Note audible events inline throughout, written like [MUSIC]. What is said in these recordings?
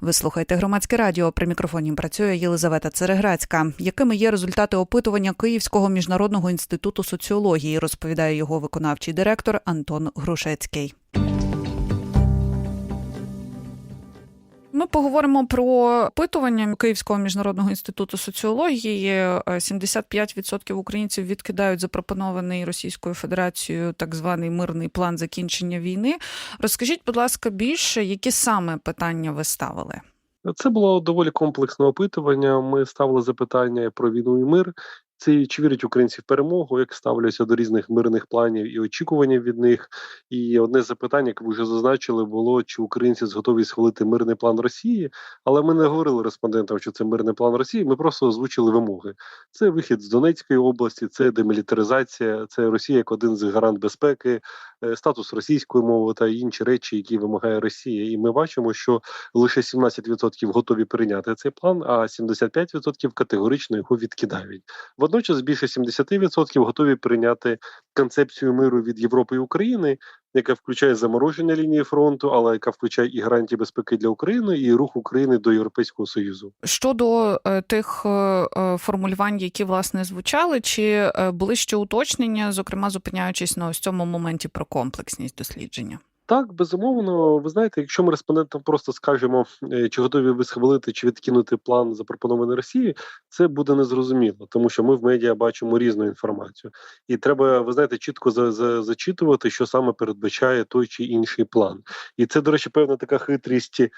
Ви слухаєте громадське радіо. При мікрофоні працює Єлизавета Цереграцька. Якими є результати опитування Київського міжнародного інституту соціології, розповідає його виконавчий директор Антон Грушецький. Ми поговоримо про опитування Київського міжнародного інституту соціології. Е, 75% українців відкидають запропонований Російською Федерацією так званий мирний план закінчення війни. Розкажіть, будь ласка, більше, які саме питання ви ставили? Це було доволі комплексне опитування. Ми ставили запитання про війну і мир. Це чи вірять українці в перемогу, як ставляться до різних мирних планів і очікування від них. І одне з запитань, як ви вже зазначили, було чи українці готові схвалити мирний план Росії. Але ми не говорили респондентам, що це мирний план Росії. Ми просто озвучили вимоги. Це вихід з Донецької області, це демілітаризація, це Росія як один з гарант безпеки, е, статус російської мови та інші речі, які вимагає Росія. І ми бачимо, що лише 17% готові прийняти цей план, а 75% категорично його відкидають. Водночас більше 70% готові прийняти концепцію миру від Європи і України, яка включає замороження лінії фронту, але яка включає і гарантії безпеки для України, і рух України до Європейського союзу. Щодо е, тих е, е, формулювань, які власне звучали, чи були ще уточнення, зокрема зупиняючись на ось цьому моменті про комплексність дослідження? Так, безумовно, ви знаєте, якщо ми респондентам просто скажемо, е, чи готові ви схвалити чи відкинути план запропонований Росії, це буде незрозуміло, тому що ми в медіа бачимо різну інформацію, і треба, ви знаєте, чітко за, за, зачитувати, що саме передбачає той чи інший план. І це, до речі, певна така хитрість е,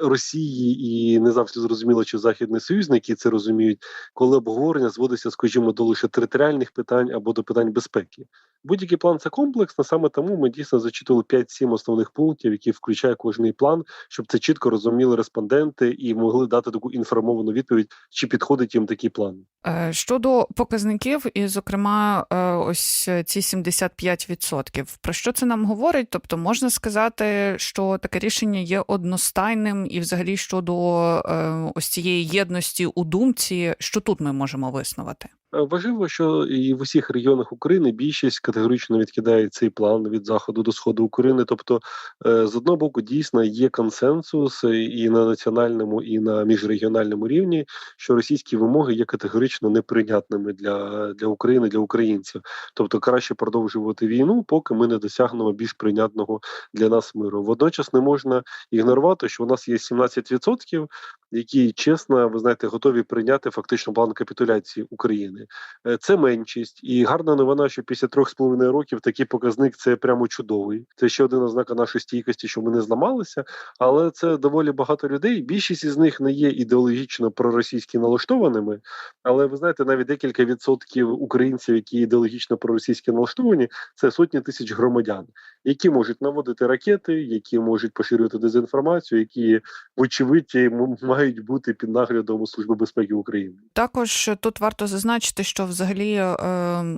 Росії, і не завжди зрозуміло, чи західні союзники це розуміють, коли обговорення зводиться, скажімо, до лише територіальних питань або до питань безпеки. Будь-який план це комплексно, саме тому ми дійсно зачитували 5-7 основних пунктів, які включає кожний план, щоб це чітко розуміли респонденти і могли дати таку інформовану відповідь, чи підходить їм такий план. Е, Щодо показників, і, зокрема, е, ось ці 75%, про що це нам говорить? Тобто, можна сказати, що таке рішення є одностайним, і взагалі щодо е, ось цієї єдності у думці, що тут ми можемо виснувати? Е, Важливо, що і в усіх регіонах України більшість категорично відкидає цей план від заходу до сходу України. Тобто, е, з одного боку, дійсно є консенсус і на національному, і на міжрегіональному рівні, що російські вимоги є категорично неприйнятними для, для України, для українців. Тобто, краще продовжувати війну, поки ми не досягнемо більш прийнятного для нас миру. Водночас не можна ігнорувати, що у нас є 17%, які чесно, ви знаєте, готові прийняти фактично план капітуляції України. Е, Це меншість, і гарна новина, що після трьох з половиною років такий показник це прямо чудовий. Це ще один ознака нашої стійкості, що ми не зламалися. Але це доволі багато людей. Більшість із них не є ідеологічно проросійськи налаштованими. Але ви знаєте, навіть декілька відсотків українців, які ідеологічно проросійськи налаштовані, це сотні тисяч громадян, які можуть наводити ракети, які можуть поширювати дезінформацію, які вочевидь м- мають бути під наглядом Служби безпеки України. Також тут варто зазначити, що взагалі е,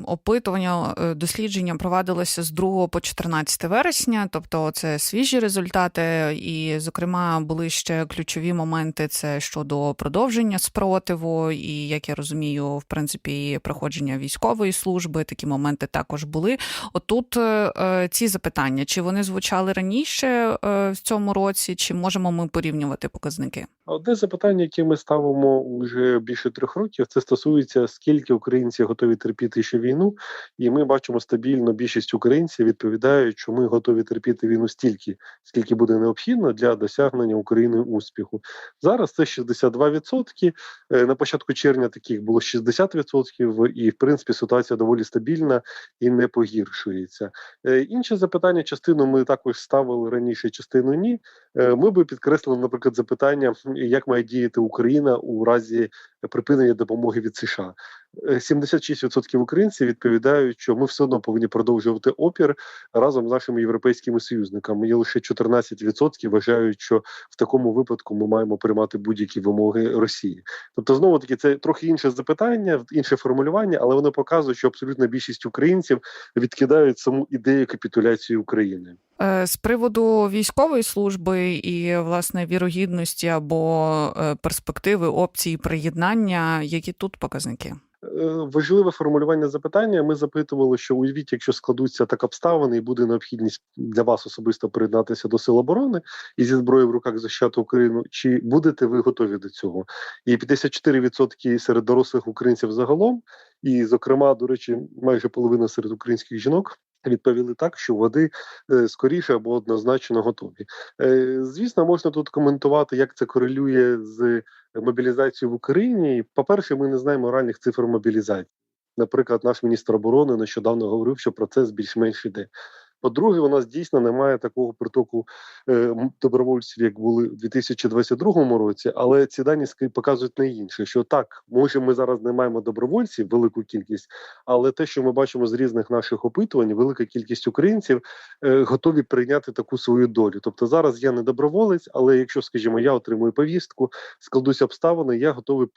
опитування е, дослідження провадилося з 2 по 14 вересня, тобто це свіжі результати, і, зокрема, були ще ключові моменти: це щодо продовження спротиву, і як я розумію, в принципі, і проходження військової служби. Такі моменти також були. Отут е, е, ці запитання, чи вони звучали раніше е, в цьому році, чи можемо ми порівнювати показники? Одне запитання, яке ми ставимо вже більше трьох років, це стосується скільки українці готові терпіти ще війну, і ми бачимо стабільно більшість українців відповідають, що ми готові терпіти війну стільки, скільки буде необхідно для досягнення України успіху. Зараз це 62%. Е, На початку червня таких було 60%, і в принципі ситуація доволі стабільна і не погіршується. Е, Інше запитання, частину ми також ставили раніше, частину ні. Е, Ми би підкреслили, наприклад, запитання, як має діяти Україна у разі припинення допомоги від США. Е, 76% українців відповідають, що ми все одно повинні продовжувати опір разом з нашими європейськими союзниками. Є лише 14% вважають, що в такому випадку ми маємо приймати будь-які вимоги Росії. Тобто, знову таки, це трохи інше запитання, інше формулювання, але воно показує, що абсолютна більшість українців відкидають саму ідею капітуляції України. Е, З приводу військової служби і власне вірогідності або е, перспективи опції приєднання, які тут показники? важливе формулювання запитання. Ми запитували, що уявіть, якщо складуться так обставини, і буде необхідність для вас особисто приєднатися до сил оборони і зі зброєю в руках захищати Україну, чи будете ви готові до цього? І 54% серед дорослих українців загалом, і, зокрема, до речі, майже половина серед українських жінок. Відповіли так, що води е, скоріше або однозначно готові. Е, звісно, можна тут коментувати, як це корелює з мобілізацією в Україні. По-перше, ми не знаємо реальних цифр мобілізації. Наприклад, наш міністр оборони нещодавно говорив, що процес більш-менш іде. По-друге, у нас дійсно немає такого притоку е, добровольців, як були в 2022 році, але ці дані показують не інше, що так, може, ми зараз не маємо добровольців, велику кількість, але те, що ми бачимо з різних наших опитувань, велика кількість українців е, готові прийняти таку свою долю. Тобто зараз я не доброволець, але якщо, скажімо, я отримую повістку, складусь обставини, я готовий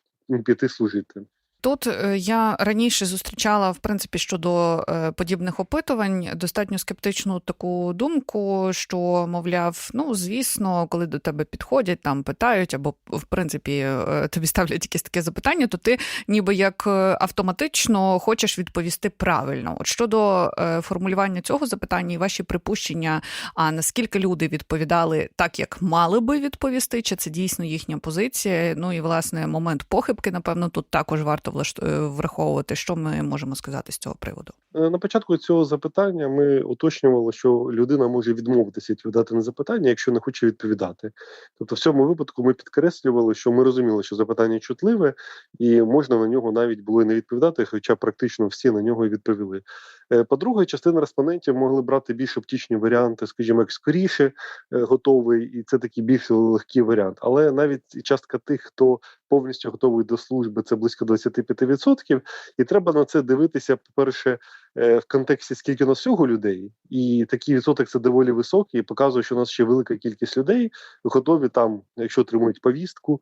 піти служити. Тут е, я раніше зустрічала в принципі щодо е, подібних опитувань достатньо скептичну таку думку, що мовляв, ну звісно, коли до тебе підходять, там питають, або в принципі е, тобі ставлять якесь таке запитання, то ти ніби як автоматично хочеш відповісти правильно. От щодо формулювання цього запитання і ваші припущення, а наскільки люди відповідали так, як мали би відповісти, чи це дійсно їхня позиція? Ну і власне момент похибки, напевно, тут також варто враховувати, що ми можемо сказати з цього приводу. Е, на початку цього запитання ми уточнювали, що людина може відмовитися відповідати на запитання, якщо не хоче відповідати. Тобто, в цьому випадку ми підкреслювали, що ми розуміли, що запитання чутливе, і можна на нього навіть було не відповідати, хоча практично всі на нього і відповіли. Е, по-друге, частина респондентів могли брати більш оптічні варіанти, скажімо, як скоріше е, готовий, і це такий більш легкий варіант. Але навіть частка тих, хто повністю готовий до служби, це близько 25%. І треба на це дивитися, по-перше, е, в контексті скільки у нас всього людей, і такий відсоток це доволі високий. і Показує, що у нас ще велика кількість людей готові там, якщо отримують повістку,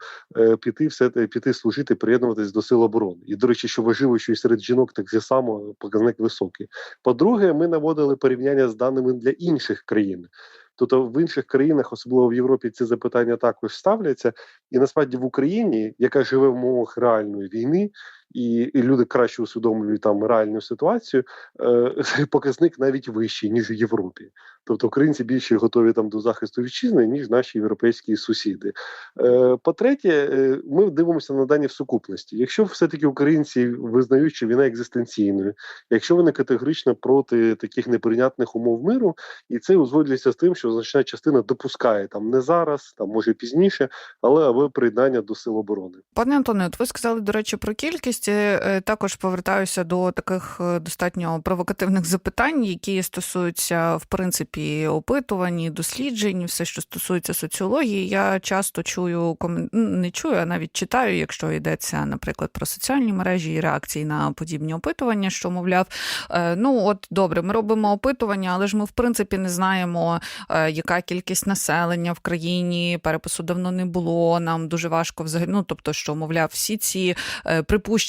піти все піти служити, приєднуватись до сил оборони. І до речі, що важливо, що і серед жінок так само показник високий. По-друге, ми наводили порівняння з даними для інших країн. Тобто в інших країнах, особливо в Європі, ці запитання також ставляться, і насправді в Україні, яка живе в умовах реальної війни, і, і люди краще усвідомлюють там реальну ситуацію, е, [LAUGHS] показник навіть вищий ніж в Європі. Тобто українці більше готові там до захисту вітчизни, ніж наші європейські сусіди. Е, По-третє, е, ми дивимося на дані в сукупності. Якщо все-таки українці визнають, що війна екзистенційною, якщо вони категорично проти таких неприйнятних умов миру, і це узгоджується з тим, що значна частина допускає там не зараз, там може пізніше, але або приєднання до сил оборони. Пане Антоне, от ви сказали до речі про кількість. Е, також повертаюся до таких достатньо провокативних запитань, які стосуються в принципі опитувань, досліджень, все, що стосується соціології, я часто чую не чую, а навіть читаю, якщо йдеться, наприклад, про соціальні мережі і реакції на подібні опитування, що мовляв, «Е, ну от добре, ми робимо опитування, але ж ми в принципі не знаємо, е, яка кількість населення в країні, перепису давно не було. Нам дуже важко взагалі. Ну тобто, що мовляв, всі ці е,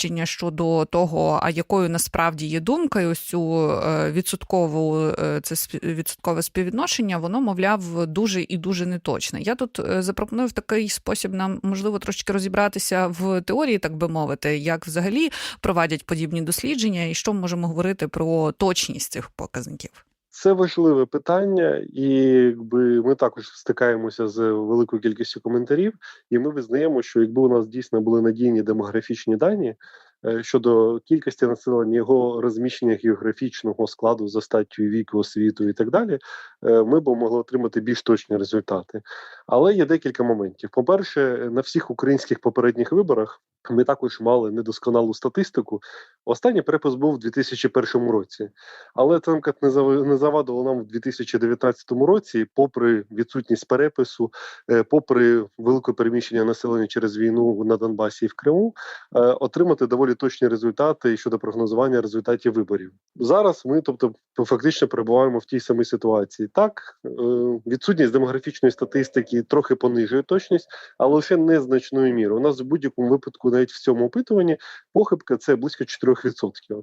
припущення щодо того, а якою насправді є думка, і ось цю відсоткову це відсоткове співвідношення, воно, мовляв, дуже і дуже неточне. Я тут е, запропоную в такий спосіб нам можливо трошки розібратися в теорії, так би мовити, як взагалі проводять подібні дослідження, і що ми можемо говорити про точність цих показників. Це важливе питання, і якби ми також стикаємося з великою кількістю коментарів, і ми визнаємо, що якби у нас дійсно були надійні демографічні дані, Е, щодо кількості населення, його розміщення географічного складу за статтю віку, освіту і так далі, е, ми б могли отримати більш точні результати. Але є декілька моментів. По-перше, на всіх українських попередніх виборах ми також мали недосконалу статистику. Останній перепис був у 2001 році, але це не завадило нам в 2019 році, попри відсутність перепису, е, попри велике переміщення населення через війну на Донбасі і в Криму, отримати доволі точні результати щодо прогнозування результатів виборів. Зараз ми, тобто, фактично перебуваємо в тій самій ситуації. Так, е, відсутність демографічної статистики трохи понижує точність, але лише незначною мірою. У нас в будь-якому випадку, навіть в цьому опитуванні, похибка це близько 4%.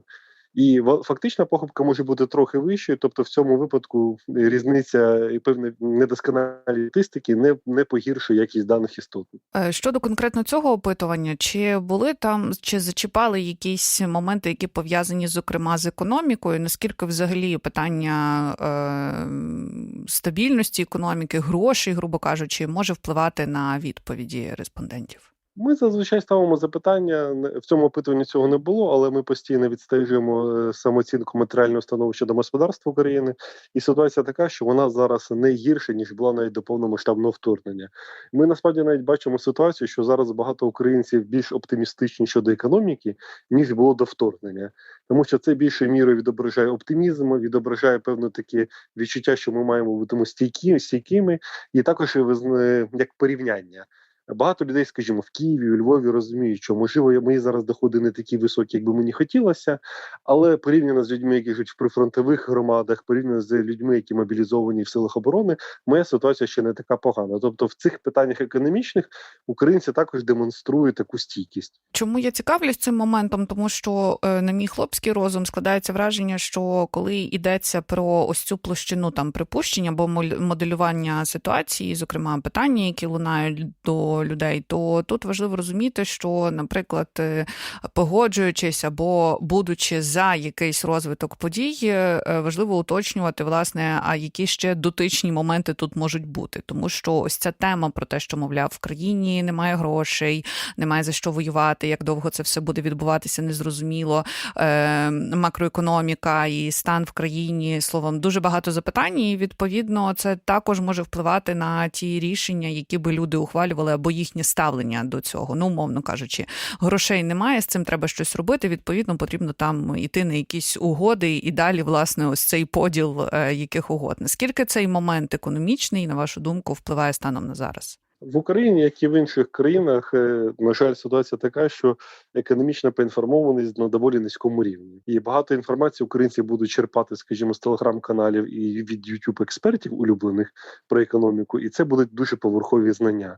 І фактична похибка може бути трохи вищою, тобто в цьому випадку різниця і певне недосконалі статистики не, не погіршує якість даних істотно. Е, Щодо конкретно цього опитування, чи були там, чи зачіпали якісь моменти, які пов'язані, зокрема, з економікою? Наскільки взагалі питання е, стабільності економіки, грошей, грубо кажучи, може впливати на відповіді респондентів? Ми зазвичай ставимо запитання. В цьому опитуванні цього не було, але ми постійно відстежуємо е, самооцінку матеріального становища домогосподарства України. І ситуація така, що вона зараз не гірша, ніж була навіть до повномасштабного вторгнення. Ми насправді навіть бачимо ситуацію, що зараз багато українців більш оптимістичні щодо економіки, ніж було до вторгнення, тому що це більшою мірою відображає оптимізм, відображає певне таке відчуття, що ми маємо бути стійкі, стійкими, і також е, як порівняння. Багато людей, скажімо, в Києві, у Львові розуміють, що можливо мої зараз доходи не такі високі, як би мені хотілося, але порівняно з людьми, які живуть в прифронтових громадах, порівняно з людьми, які мобілізовані в силах оборони, моя ситуація ще не така погана. Тобто, в цих питаннях економічних українці також демонструють таку стійкість. Чому я цікавлюсь цим моментом? Тому що е, на мій хлопський розум складається враження, що коли йдеться про ось цю площину там припущення або моделювання ситуації, зокрема питання, які лунають до людей, то тут важливо розуміти, що, наприклад, е, погоджуючись або будучи за якийсь розвиток подій, е, важливо уточнювати, власне, а які ще дотичні моменти тут можуть бути, тому що ось ця тема про те, що мовляв в країні немає грошей, немає за що воювати, як довго це все буде відбуватися, незрозуміло. Е, макроекономіка і стан в країні словом дуже багато запитань. І відповідно це також може впливати на ті рішення, які би люди ухвалювали, або їхнє ставлення до цього. Ну, умовно кажучи, грошей немає, з цим треба щось робити. Відповідно, потрібно там іти на якісь угоди і далі, власне, ось цей поділ е, яких угод. Наскільки цей момент економічний, на вашу думку, впливає станом на зараз? В Україні, як і в інших країнах, е, на жаль, ситуація така, що економічна поінформованість на доволі низькому рівні, і багато інформації українці будуть черпати, скажімо, з телеграм-каналів і від youtube експертів улюблених про економіку, і це будуть дуже поверхові знання.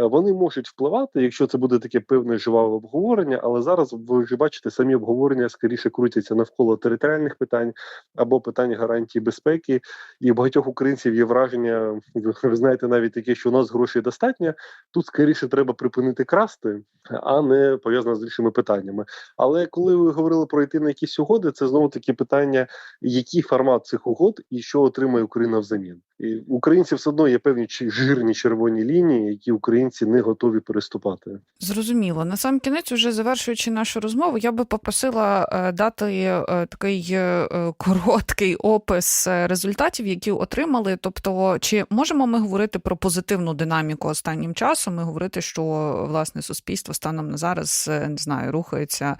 Е, Вони можуть впливати, якщо це буде таке певне живаве обговорення, але зараз ви вже бачите, самі обговорення скоріше крутяться навколо територіальних питань або питань гарантії безпеки. І багатьох українців є враження, ви знаєте, навіть таке, що у нас грошей достатньо. Тут скоріше треба припинити красти, а не пов'язано з іншими питаннями. Але коли ви говорили про йти на якісь угоди, це знову таки питання, який формат цих угод і що отримає Україна взамін. І українці все одно є певні жирні червоні лінії, які українці не готові переступати. Зрозуміло. На сам кінець, уже завершуючи нашу розмову, я би попросила е, дати е, такий е, короткий опис результатів, які отримали. Тобто, чи можемо ми говорити про позитивну динаміку останнім часом і говорити, що власне суспільство станом на зараз не знаю, рухається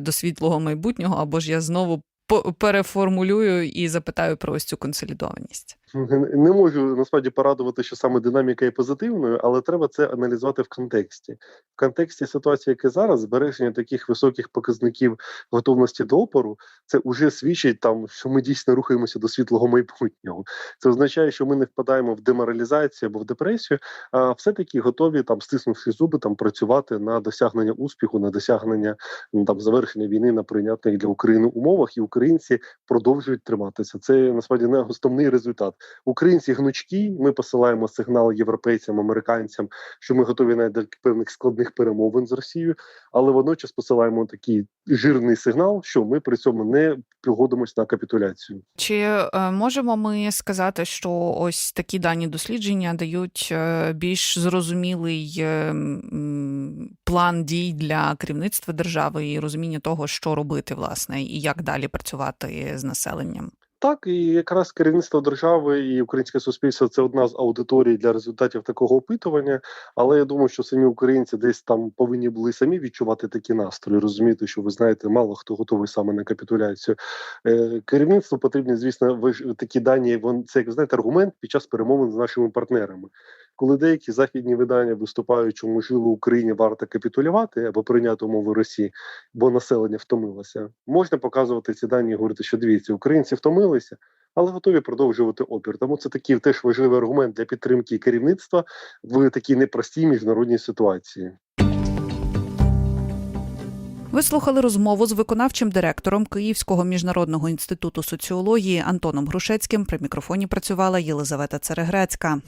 до світлого майбутнього, або ж я знову переформулюю і запитаю про ось цю консолідованість. Не можу насправді порадувати, що саме динаміка є позитивною, але треба це аналізувати в контексті. В контексті ситуації, яка зараз, збереження таких високих показників готовності до опору, це вже свідчить там, що ми дійсно рухаємося до світлого майбутнього. Це означає, що ми не впадаємо в деморалізацію або в депресію, а все-таки готові там, стиснувши зуби, там працювати на досягнення успіху, на досягнення ну, там завершення війни на прийнятних для України умовах, і українці продовжують триматися. Це насправді не основний результат. Українці гнучкі. Ми посилаємо сигнал європейцям, американцям, що ми готові навіть до певних складних перемовин з Росією, але водночас посилаємо такий жирний сигнал, що ми при цьому не погодимось на капітуляцію. Чи е, можемо ми сказати, що ось такі дані дослідження дають е, більш зрозумілий е, план дій для керівництва держави і розуміння того, що робити, власне, і як далі працювати з населенням? Так, і якраз керівництво держави і українське суспільство це одна з аудиторій для результатів такого опитування. Але я думаю, що самі українці десь там повинні були самі відчувати такі настрої, розуміти, що ви знаєте, мало хто готовий саме на капітуляцію. Е, керівництву потрібні, звісно, ви ж такі дані. Вон це як знаєте, аргумент під час перемовин з нашими партнерами. Коли деякі західні видання виступають, що можливо Україні варто капітулювати або прийняти умови Росії, бо населення втомилося, можна показувати ці дані і говорити, що дивіться, українці втомилися, але готові продовжувати опір. Тому це такий теж важливий аргумент для підтримки керівництва в такій непростій міжнародній ситуації. Ви слухали розмову з виконавчим директором Київського міжнародного інституту соціології Антоном Грушецьким. При мікрофоні працювала Єлизавета Церегрецька.